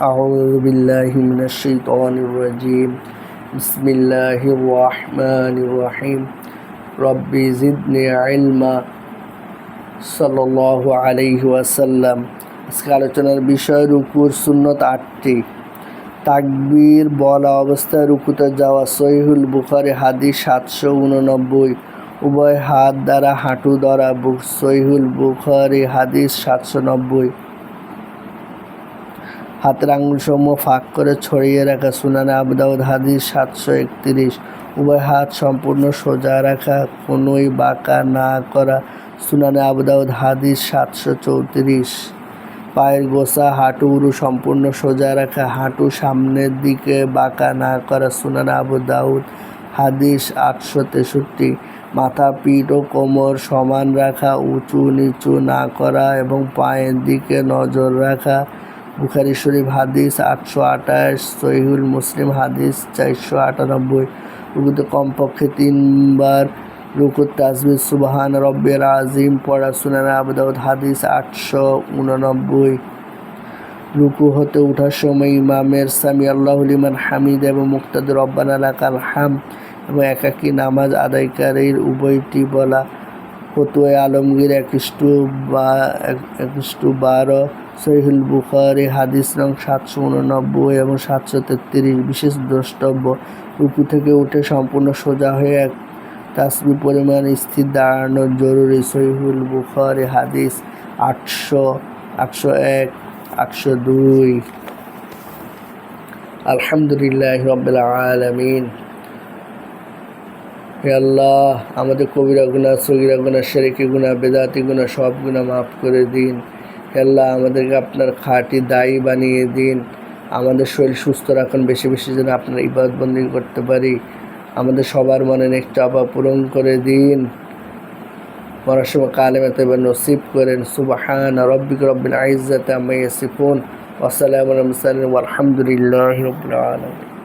أعوذ بالله من الشيطان الرجيم بسم الله الرحمن الرحيم رب زدني علما صلى الله عليه وسلم আজকে আলোচনার বিষয় রুকুর সুন্নত আটটি তাকবীর বলা অবস্থায় রুকুতে যাওয়া সহিহুল বুখারি হাদিস সাতশো উননব্বই উভয় হাত দ্বারা হাঁটু ধরা বু- সহিহুল বুখারি হাদিস সাতশো নব্বই হাতের আঙুলসমূহ ফাঁক করে ছড়িয়ে রাখা সুনানে আবদাউদ হাদিস সাতশো একত্রিশ। উভয় হাত সম্পূর্ণ সোজা রাখা, কোনোই বাঁকা না করা, সুনানে আবদাউদ হাদিস সাতশো চৌত্রিশ। পায়ের গোসা, হাঁটু উরু সম্পূর্ণ সোজা রাখা, হাঁটু সামনের দিকে বাঁকা না করা, সুনানে আবু দাউদ হাদিস আটশো তেষট্টি। মাথা, পিঠ ও কোমর সমান রাখা, উঁচু নিচু না করা এবং পায়ের দিকে নজর রাখা বুখারি শরীফ হাদিস আটশো আঠাশ, সহিহুল মুসলিম হাদিস চারশো আটানব্বই। রুকুতে কমপক্ষে তিনবার রুকুত তাজবির সুবাহান রব্বের আজিম পড়া সুনানা আবদাউদ হাদিস আটশো উননব্বই। রুকু হতে ওঠার সময় ইমামের সামি আল্লাহ লিমান হামিদ এবং মুক্তাদ রব্বানা লাকাল হাম এবং একাকী নামাজ আদায়কারীর উভয়টি বলা ফতুয়া আলমগীর একষ্টু বা একষ্টু বারো, সহিহুল বুখারি, হাদিস নং সাতশো উননব্বই এবং সাতশো তেত্রিশ। বিশেষ দ্রষ্টব্য, রুকু থেকে উঠে সম্পূর্ণ সোজা হয়ে এক তাসবি পরিমাণ স্থির দাঁড়ানো জরুরি। সহিহুল বুখারি, হাদিস আটশো আটশো এক, আটশো দুই। আলহামদুলিল্লাহ রবিল আলমিন। হে আল্লাহ, আমাদের কবিরা গুণা সগিরা গুণা শেরেকি গুণা বেদাতি গুণা সব গুণা মাফ করে দিন। হে আল্লাহ, আমাদেরকে আপনার খাঁটি দায়ী বানিয়ে দিন। আমাদের শরীর সুস্থ রাখুন, বেশি বেশি যেন আপনার ইবাদত বন্দি করতে পারি। আমাদের সবার মনে একটু আবার পূরণ করে দিন। মরার সময় কালেমা তবে নসিব করেন, সুবাহান রব্বিক রব্বিল আইজাতে আমি সিফুন ওসালাম আলহামদুলিল্লাহ রবিল আলম